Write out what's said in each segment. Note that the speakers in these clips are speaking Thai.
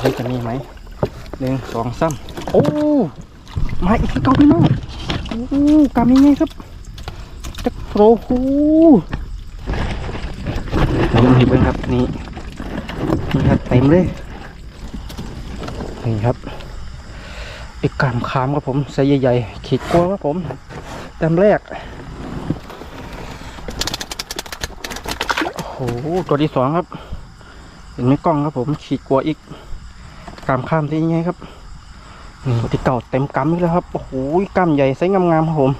เฮ้ยจะมีไหมหนึ่งสองสามโอ้มาอีกที่เก่าพี่น้องโอ้กำยังไงครับจักโรหูนี่นี่เบิ้งครับนี่นี่ครับเต็มเลยนี่ครับอีกกามขามครับผมไซส์ใหญ่ๆขีดกลัวครับผมแต้มแรกโอ้โหตัวที่สองครับ เห็นไหมกล้องครับผมขีดกลัวอีก กามข้ามที่ยังไงครับนี่ตัวที่เก่าเต็มกำอีกแล้วครับโอ้โหกำใหญ่ไซส์งามๆครับผม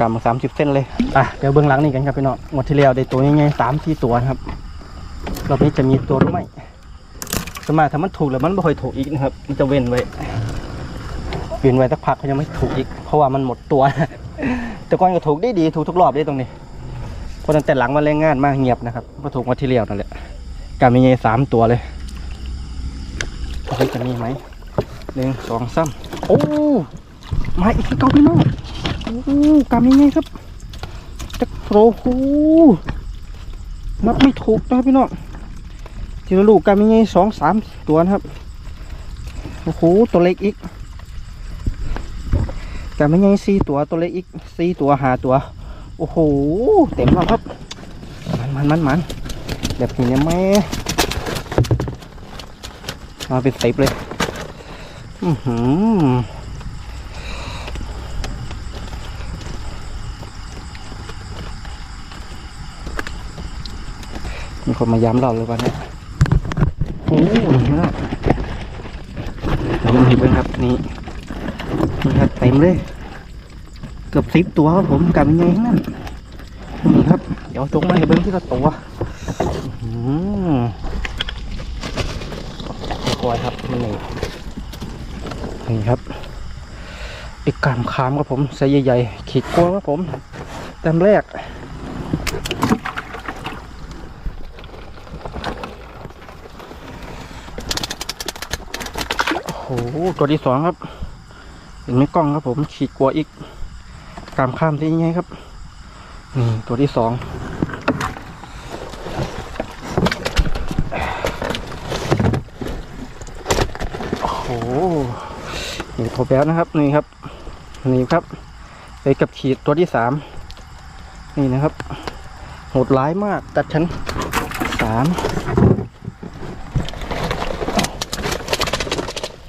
กำสามสิบเส้นเลยอะเดี๋ยวเบื้องหลังนี่กันครับพี่น้องงวดที่แล้วได้ตัวยังไงสามสี่ตัวครับรอบนี้จะมีตัวหรือไม่สมาถ้ามันถูกแล้วมันไม่ค่อยถูกอีกนะครับ มันจะเว้นไว้เว้นไว้สักพักเขายังไม่ถูกอีก เพราะว่ามันหมดตัวแต่ก่อนก็ถูกได้ดีถูกทุกรอบได้ตรงนี้เพราะตั้งแต่หลังมาแรงงานมากเงียบนะครับก็ถูกงวดที่แล้วนั่นแหละกามีเงยสามตัวเลย ฮ้ยจะมีไหมหนึ่งสองสามโอ้มาอีกเก่าพี่น้องโอ้กามีเงยครับจักโรหูนับไม่ถูกนะครับพี่น้องทีละลูกกามีเงยสองสามตัวนะครับโอ้โหตัวเล็กอีกกามีเงยสี่ตัวตัวเล็กอีกสี่ตัวหาตัว โอ้โหเต็มแล้วครับมันมันมันมันแบบนี้เนี่ยแม่ มาเป็นสิบเลย อือหือมีคนมาย้ำเราเลยวันนี้โอ้โหนี่นะเราเห็นไหมครับนี่นี่ครับเต็มเลย เกือบสิบตัวครับผมกับยังไงทั้งนั้นนี่ครับ เดี๋ยวจงมาให้เบิ้งที่ละตัวอืม อยครับนี่นี่ครับอีกกามขามครับผมไซส์ใหญ่ๆขีดกลัวครับผมแต้มแรกโอ้โหตัวที่สองครับ เห็นไหมกล้องครับผมขีดกลัวอีกกามข้ามที่ยังไงครับนี่ตัวที่สอง โอ้โห นี่พอแป๊วนะครับนี่ครับนี่ครับไปกับขีดตัวที่สามนี่นะครับโหดร้ายมากตัดชั้นสาม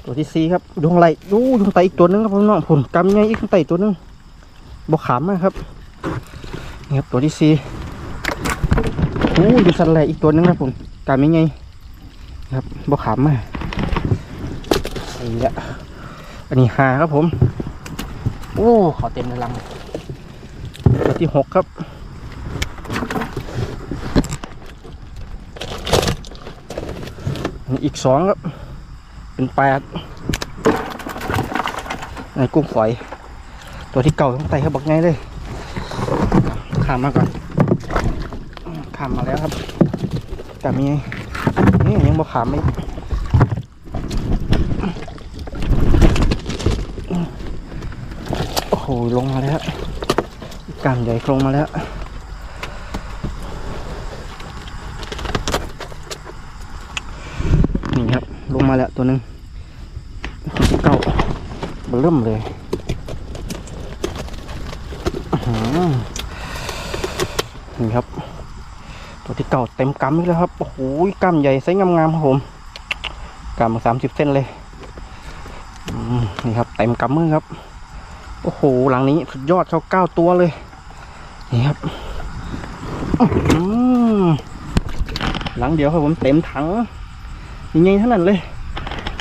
ตัวที่สี่ครับดวงไหลดูดวงไตอีกตัวหนึงครับพี่น้องผลกำไงอีกดวงไตอีกตัวนึงบกขามากครับนี่ครับตัวที่สี่โอ้ดูสันไหลอีกตัวหนึงครับผมกำไงครับบกขามมากนี่แหละ อันนี้หาครับผม โอ้ขอเต็มในลังตัวที่หกครับอันนี้อีกสองครับ เป็นแปดในกุ้งฝอย ตัวที่เก่าทั้งไตเขาบอกไงเลย ข้ามมาก่อน ข้ามมาแล้วครับ แต่มีนี่ยังบอกขามไม่ โอ้โห ลงมาแล้วกามใหญ่ลงมาแล้วนี่ครับลงมาแล้วตัวหนึ่งที่เก้าเริ่มเลยนี่ครับ ตัวที่เก่าเต็มกำอีกแล้วครับ โอ้โหกำใหญ่ไซส์งามๆครับผมกำสามสิบเส้นเลยนี่ครับเต็มกำมือครับ โอ้โห หลังนี้สุดยอดเขาเก้าตัวเลย นี่ครับหลังเดียวครับผมเต็มถังยังไงเท่านั้นเลย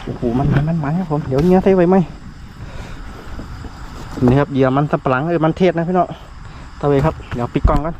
โอ้โห มันมันมันมันครับผม เดี๋ยวเนี้ยใส่ไว้ไหมนี่ครับเหยื่อมันสับปะหลังเออมันเทศนะพี่น้องตะเวครับ เดี๋ยวปิดกล้องกัน